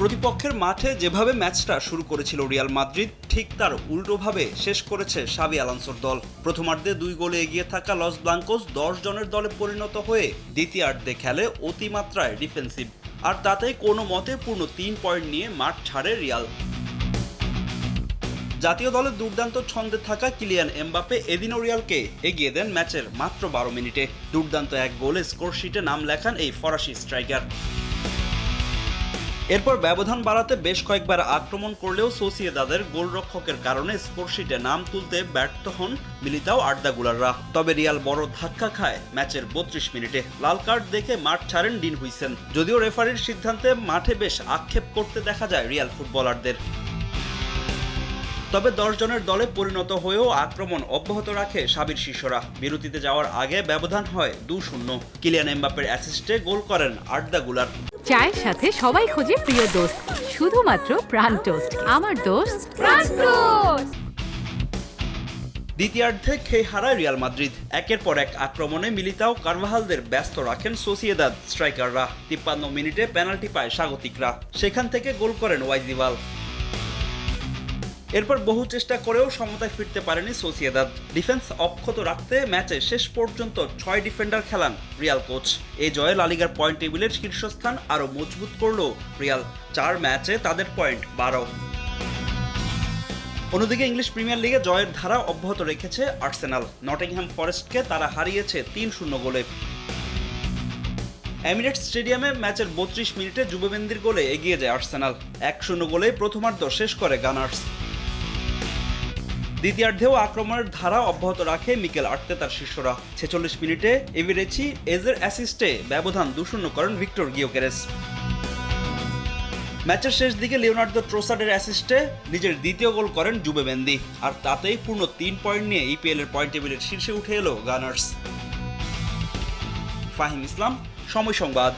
প্রতিপক্ষের মাঠে যেভাবে ম্যাচটা শুরু করেছিল রিয়াল মাদ্রিদ, ঠিক তার উল্টোভাবে শেষ করেছে সাবি আলানসোর দল। প্রথমার্ধে দুই গোলে এগিয়ে থাকা লস ব্লাঙ্কোস দশ জনের দলে পরিণত হয়ে দ্বিতীয়ার্ধে খেলে অতিমাত্রায় ডিফেন্সিভ। আর তাতেই কোনো মতে পূর্ণ তিন পয়েন্ট নিয়ে মাঠ ছাড়ে রিয়াল। জাতীয় দলের দুর্দান্ত ছন্দে থাকা কিলিয়ান এমবাপে এদিনও রিয়ালকে এগিয়ে দেন ম্যাচের মাত্র বারো মিনিটে। দুর্দান্ত এক গোলে স্কোরশিটে নাম লেখান এই ফরাসি স্ট্রাইকার। এরপর ব্যবধান বাড়াতে বেশ কয়েকবার আক্রমণ করলেও সোসিয়েদাদের গোলরক্ষকের কারণে স্পোর্টশিটে নাম তুলতে ব্যর্থ হন মিলিতাও আড্ডাগুলাররা তবে রিয়াল বড় ধাক্কা খায় ম্যাচের বত্রিশ মিনিটে। লাল কার্ড দেখে মাঠ ছাড়েন ডিন হুইসেন যদিও রেফারির সিদ্ধান্তে মাঠে বেশ আক্ষেপ করতে দেখা যায় রিয়াল ফুটবলারদের। তবে দশ জনের দলে পরিণত হয়েও আক্রমণ অব্যাহত রাখে সাবির শিষ্যরা। বিরতিতে যাওয়ার আগে ব্যবধান হয় দু শূন্য। কিলিয়ান এমবাপের অ্যাসিস্টে গোল করেন আড্ডা গুলার। চায়ের সাথে সবাই খোঁজে প্রিয় দোস্ত শুধুমাত্র প্রাণ টোস্ট। আমার দোস্ত প্রাণ টোস্ট! দ্বিতীয়ার্ধে খেয়ে হারায় রিয়াল মাদ্রিদ। একের পর এক আক্রমণে মিলিতাও কারভাহালদের ব্যস্ত রাখেন সোসিয়েদাদ স্ট্রাইকাররা। তিপ্পান্ন মিনিটে পেনাল্টি পায় স্বাগতিকরা। সেখান থেকে গোল করেন ওয়াইজিভাল এরপর বহু চেষ্টা করেও সমতায় ফিরতে পারেনি সোসিয়েদাদ। ডিফেন্স অক্ষত রাখতে ম্যাচে শেষ পর্যন্ত ছয় ডিফেন্ডার খেলান রিয়াল কোচ। এই জয়ে লালিগার পয়েন্ট টেবিলের শীর্ষস্থান আরও মজবুত করল রিয়াল। চার ম্যাচে তাদের পয়েন্ট বারো। অন্যদিকে ইংলিশ প্রিমিয়ার লিগে জয়ের ধারা অব্যাহত রেখেছে আর্সেনাল। নটিংহ্যাম ফরেস্টকে তারা হারিয়েছে তিন শূন্য গোলে। এমিরেটস স্টেডিয়ামে ম্যাচের বত্রিশ মিনিটে যুববেন্দির গোলে এগিয়ে যায় আর্সেনাল। এক শূন্য গোলে প্রথমার্ধ শেষ করে গানার্স। দ্বিতীয়ার্ধেও আক্রমণের ধারা অব্যাহত রাখে মিকেল আর্তে তার শিষ্যরা। ছেচল্লিশ মিনিটে এভিরেচি এজের অ্যাসিস্টে ব্যবধান দুশূন্য করেন ভিক্টর গিওকেরেস। ম্যাচের শেষ দিকে লিওনার্দো ট্রোসাডের অ্যাসিস্টে নিজের দ্বিতীয় গোল করেন জুবেবেন্দি আর তাতেই পূর্ণ তিন পয়েন্ট নিয়ে ইপিএল এর পয়েন্ট টেবিলের শীর্ষে উঠে এলো গানার্স ফাহিম ইসলাম, সময় সংবাদ।